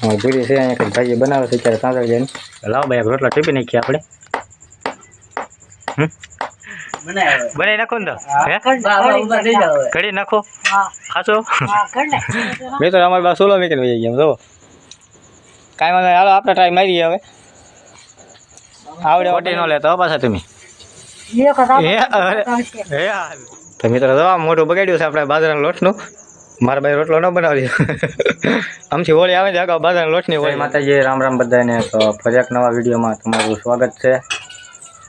પૂરી છે અહીંયા કંઈક ભાજી બનાવે છે અત્યારે તાંદળ જઈને લાવો ભાઈ રોટલા ટીપી નાખીએ આપણે. હમ? બનાવી નાખો ને તો. હે? કઢી નાખો. ખાશો? મેં તો અમારી પાસે સોલો વીકેન્ડ વહી ગયા જો કાંઈ વાંધો નહીં. હાલો આપણે ટ્રાય મારીએ હવે. આવડે ઓટી ન લેતો પાછા તમે. હે? અરે. હે? તો મિત્રો જો બગાડ્યું છે આપણે બાજરાના લોટનું. મારા ભાઈ રોટલો ન બનાવ્યો. આમથી હોળી આવે છે અગાઉ બાજરાના લોટની હોળી. માતાજી રામ રામ બધાને. તો ફરી એક નવા વિડીયોમાં તમારું સ્વાગત છે.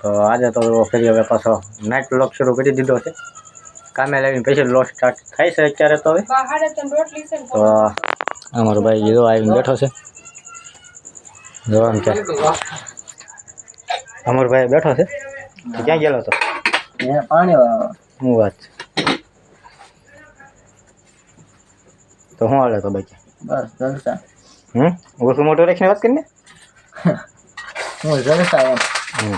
તો આજે તો ફરી હવે પાછો નાઇટ બ્લોગ શરૂ કરી દીધો છે. કામે લાવીને પછી લોટ સ્ટાર્ટ થાય છે અત્યારે તો હવે. તો અમારો ભાઈ જીરો આવીને બેઠો છે. જો આમ અમારો ભાઈ બેઠો છે. ક્યાં ગયેલો હતો? પાણી શું વાત છે. તો શું હાલે તો બાકી? બસ જલસા હમ? ઓછું મોટું રાખીને વાત કરીને હું જલસા એમ. હમ.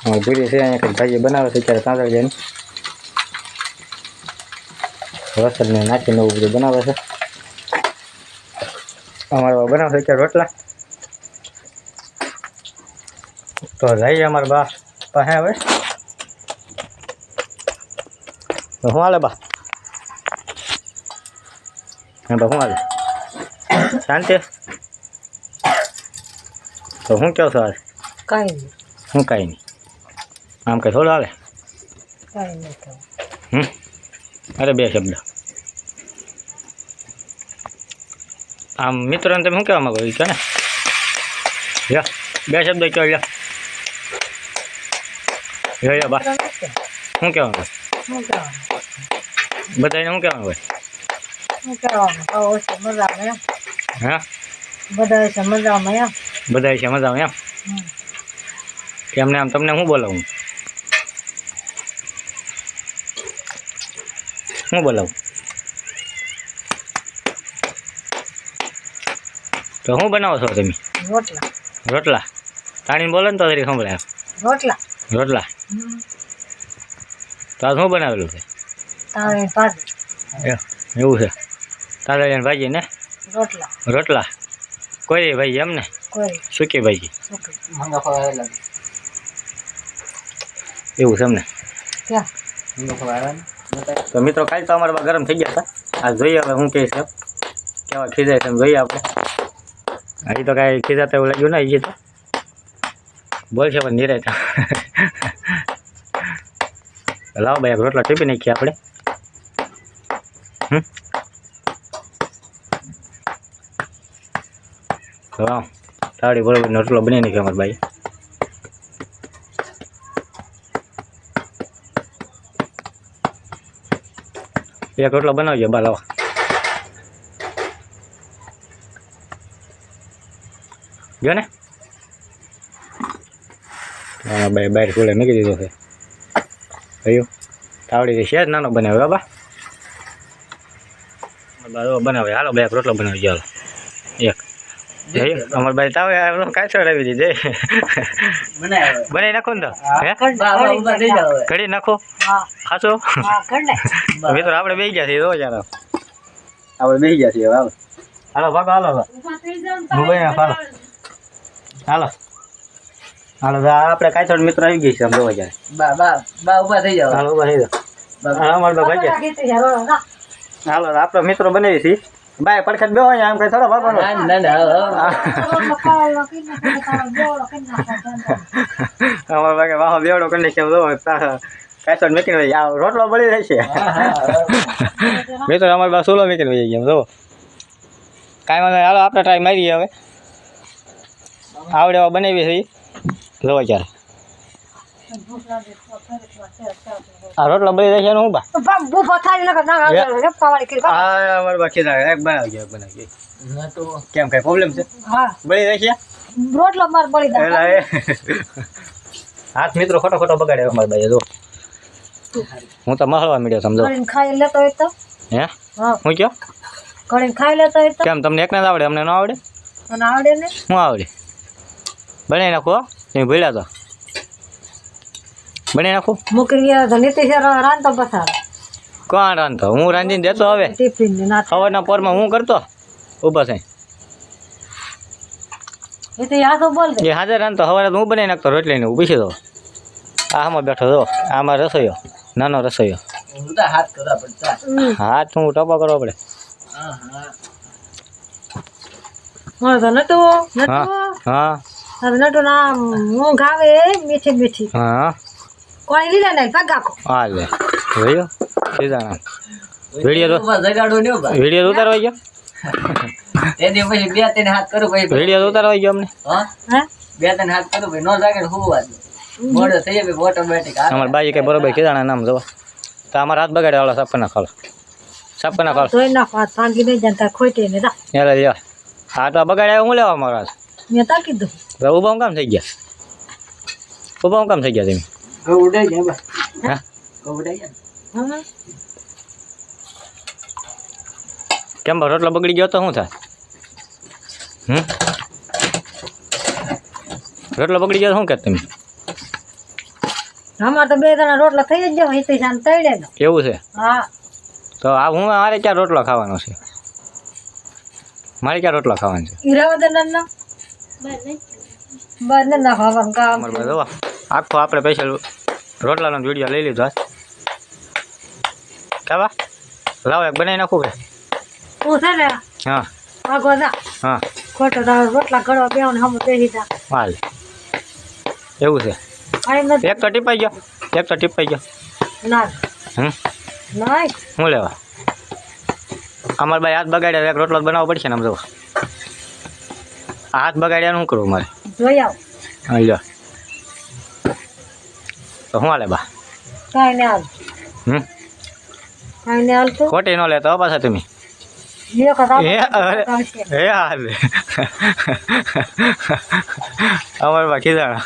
હા છે અહીંયા કંઈક ભાજી બનાવે છે અત્યારે તાંદળ જઈને. વરસાદને નાખીને એવું બધું બનાવે છે. અમારે બા બનાવે છે અત્યારે રોટલા. તો જઈએ અમારા બા પાસે હવે. તો શું હાલે બા? હા તો શું હાલે શાંતિ? તો શું કહો છો આજે? કાંઈ નહીં. શું કાંઈ નહીં. આમ કંઈ થોડું હાલે? કાંઈ નહીં હમ? અરે બે શબ્દ. આમ મિત્રોને તમે શું કહેવા માંગો એ કહો ને? લ્યો બે શબ્દ કહો લ્યો. લ્યો બા. શું કહેવાનું બધાને શું કહેવાનું હોય બધા છે મજામાં એમ. એમને આમ તમને શું બોલાવું? શું બોલાવું? તો શું બનાવો છો તમે? રોટલા. રોટલા? તાણીને બોલો ને તો તરી સંભળાય. રોટલા? રોટલા? તો શું બનાવેલું છે? એવું છે? તાંદળિયાની ભાજી ને? રોટલા. રોટલા? કોઈ ભાઈ એમ ને કોઈ સૂકી ભાજી એવું છે એમને? તો મિત્રો કાલે તો અમારા ગરમ થઈ ગયા હતા. આ જોઈએ હવે શું કહે છે. કેવા ખીજાય છે એમ જોઈએ આપણે. હજી તો કાંઈ ખીજાતા એવું લાગ્યું ને હજી તો. બોલશે પણ નિરાય લાવો ભાઈ રોટલા ટીપી નાખીએ આપણે. હમ? હા તાળી બરોબર રોટલો બની નાખ્યો અમારા ભાઈ એક રોટલો બનાવજો, બા, લાવો. જો ને? હા, ભાઈ, બહાર ખુલે મૂકી દીધો છે. થયું તાવડી છે જ નાનો બનાવ્યો બા. બા, બનાવે. હાલો, બે રોટલો બનાવી ચાલો એક. અમારે ભાઈ તાવે કાચો આવી દીધે બનાવી નાખો ને તો ઘડી નાખો. હા. ખાશો? મિત્રો આપણે બે ગયા છીએ રોજ હાલો આપણે બે ગયા છીએ હાલો. હાલો ભાગો હાલો હાલો. હું હાલો. હાલો. હાલો આપણે કાચોડ મિત્રો આવી ગઈ છે આમ જોવા જાય. ઊભા થઈ જાવ હાલો ઊભા થઈ હાલો અમારે ભાઈ ગયા હાલો તો મિત્રો બનાવી છીએ. બાય પડખત બેહો અહીંયા આમ કઈ થોડો ભાગવાનો અમારે ભાગે વાહો બેવડો કરી નાખ્યો જો કાચોડ મેકીને વહી આ રોટલો બળી રહેશે મિત્રો અમારી પાસે સોલો મેકીને વહી ગયા જો કાંઈ વાંધો નહીં. હાલો આપણે ટ્રાય મારીએ હવે આવડે એવા બનાવી છે જોવો ત્યારે આ રોટલો બળી રહેશે હું બા? હા અમાર બાકી ના એક બનાવજો એક બનાવજો કેમ કઈ પ્રોબ્લેમ છે? બળી રહેશે રોટલો માર બળી એટલે હાથ મિત્રો ખોટો ખોટો બગાડ્યો અમાર ભાઈ જો. હું તો મહળવા મળ્યો સમજો. કરીને ખાઈ લેતો હોય તો? હે? હા. હું કયો? કરીને ખાઈ લેતો હોય તો? કેમ તમને એકને જ આવડે અમને ન આવડે? અને આવડે ને? હું આવડે? બનાવી નાખો તમે ભૂલ્યા તો. બનાવી નાખું. મૂકી ગયા તો નીતિશ રાંધતો પસાર. કોણ રાંધતો? હું રાંધીને દેતો હવે. ટિફિન સવારના પોરમાં હું કરતો? ઊભા થઈ એ તો યાદ બોલ એ હાજર રાંધતો. તો સવારે તો હું બનાવી નાખતો રોટલીને ઊભી છે તો. આમાં બેઠો જો. આમાં રસોઈયો. નાનો રસોઈયો. હાથ કરવા પડતા હાથ હું ટપો કરવો પડે. હા હા. નટુ ના હું ગાવે મીઠી મીઠી. હા. કોઈ લીધા નહીં પગાકો હા લે જોયો સીધા વીડિયો તો જગાડો ને ભાઈ વિડિયો ઉતારવા ગયો. એને પછી બે ત્રણ હાથ કરો ભાઈ. વિડિયો ઉતારવા ગયો અમને. હા? બે ત્રણ હાથ કરો ભાઈ નો જાગે હુવા દે મોડો થઈ જાય ઓટોમેટિક અમારા બાઈ કે બરોબર કીધા નામ જોવા. તો અમારા હાથ બગાડે વાળા સાપ ના ખાલો. સાપ ના ખાલો. તોય ના હાથ ભાંગી નહીં જાય તાર ખોટી ને જા. એલા લ્યો. હા તો બગાડ્યા હું લેવા મારા મેં તા કીધું. હું કામ થઈ ગયા? ઊભા હું કામ થઈ ગયા તમે? ઉડાઈ જાય બસ હા ઉડાઈ જાય કેમ રોટલો બગડી ગયો તો શું થાય હમ. રોટલો બગડી ગયો શું કે તમે અમારે તો બે જણા રોટલા થઈ જ જાય હિતે શાન તળે એવું છે હા તો આ હું મારે ક્યાં રોટલો ખાવાનો છે મારે ક્યાં રોટલો ખાવાનો છે ઈરાવદર ના બસ ને ના ખાવાનું કામ આખો આપણે સ્પેશિયલ રોટલાનો વીડિયો લઈ લીધો કેવા કાવા લાવો એક બનાવી નાખું કે હું છે ને હા. આગો જા. હા. ખોટો રોટલા ઘડવા બેવ ને હમ બેસી જા. હાલ. એવું છે. એક તો ટીપાઈ ગયો. એક તો ટીપાઈ ગયો. ના. હમ? શું લેવા? અમારે ભાઈ હાથ બગાડ્યા એક રોટલો બનાવવો પડશે ને આમ તો હાથ બગાડ્યા શું કરવું મારે? જોઈ આવ. હા લ્યો. તો શું હાલે બા? કાંઈ ને હાલ. હમ? કાંઈ ને હાલ તો. ખોટી ન લેતો પાછા તમે. હે હાલ. અમારે બાકી જાણ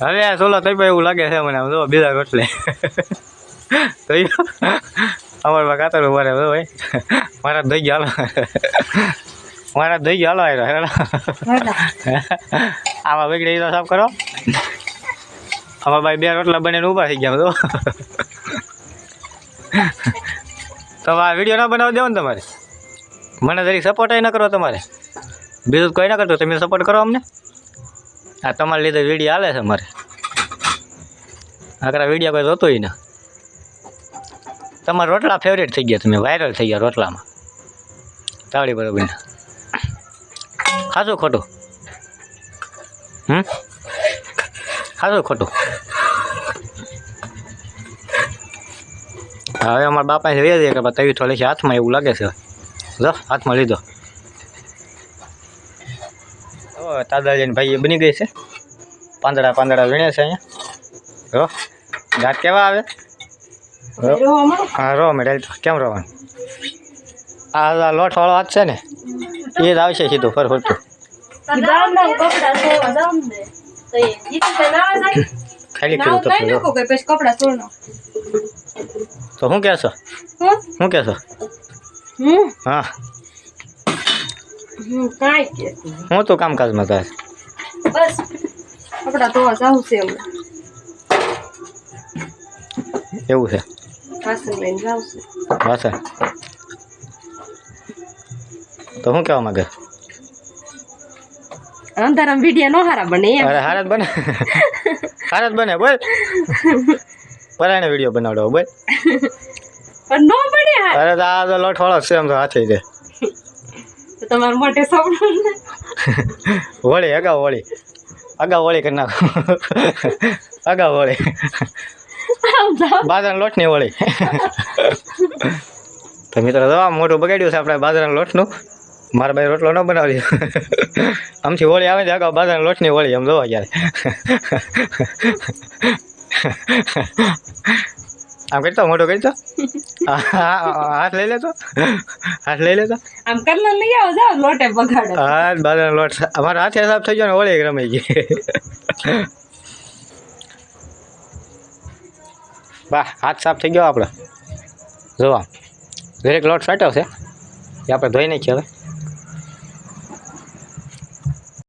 હવે આ સોલો થઈ એવું લાગે છે મને આમ જો બીજા રોટલે તો અમારે બા કાતર મારે જો ભાઈ મારા દઈ ગયો હાલો. મારા દઈ ગયા હાલો આમાં બગડી તો સાફ કરો. આમાં ભાઈ બે રોટલા બને ઊભા થઈ ગયા તો આ વીડિયો ના બનાવવા દેવો ને તમારે. મને તરીકે સપોર્ટ ન કરો તમારે. બીજું કંઈ ના કરતો, તમે સપોર્ટ કરો અમને. આ તમારા લીધે વીડિયો હાલે છે મારે આકરા વીડિયો કોઈ જોતોય ના. તમારા રોટલા ફેવરેટ થઈ ગયા, તમે વાયરલ થઈ ગયા રોટલામાં. તાવડી બરોબર ખાસું ખોટું? હમ? ખાસું ખોટું? હવે અમારા બાપા છે વેચે કે તવી થોડી છે હાથમાં એવું લાગે છે. જો હાથમાં લીધો. હવે તાદાજીને ભાઈ એ બની ગઈ છે. પાંદડા પાંદડા વીણે છે અહીંયા. જો દાંત કેવા આવે? હા રો મેડલ કેમ રોવાનું? આ આ લોટવાળો હાથ છે ને એ જ આવશે સીધું ફર ફરતું ખાલી કેવું તો જો. તો શું કહેશો શું કહેશો હા હું તો કામકાજમાં તાર બસ કપડા ધોવા જાઉં છે હમણાં એવું છે વાસણ લઈને જાઉં છે વાસણ તો શું કહેવા માંગે અંધારામાં વિડિયા નો હારા બને અરે હારત બને. હારત બને બોલ. પરાણે વીડિયો બનાવડો બોલ. પણ નો બને અરે આ તો લોટવાળો છે એમ તો હાથે છે. તમાર મોટે સપનું વળી અગા અગાઉ અગા અગાઉ હોળી કરી નાખો. અગાઉ વળી. બાજરાના લોટની વળી. તો મિત્રો તો આ મોટું બગાડ્યું છે આપણે બાજરાના લોટનું. મારા ભાઈ રોટલો ન બનાવ્યો આમથી હોળી આવે છે અગાઉ બાજરાના લોટની હોળી આમ જોવા જ્યારે આમ કરતો મોટો કરતો? હાથ લઈ લેતો? હાથ લઈ લેતો? આમ કરલો લઈ આવો જાવ લોટે બગાડો. હા બાજરાનો લોટ. અમારા હાથે સાફ થઈ ગયો ને હોળી રમાઈ ગઈ. વાહ હાથ સાફ થઈ ગયો આપણો. જોવા. દરેક લોટ ફાટ્યો છે. એ આપણે ધોઈ નાખીએ હવે.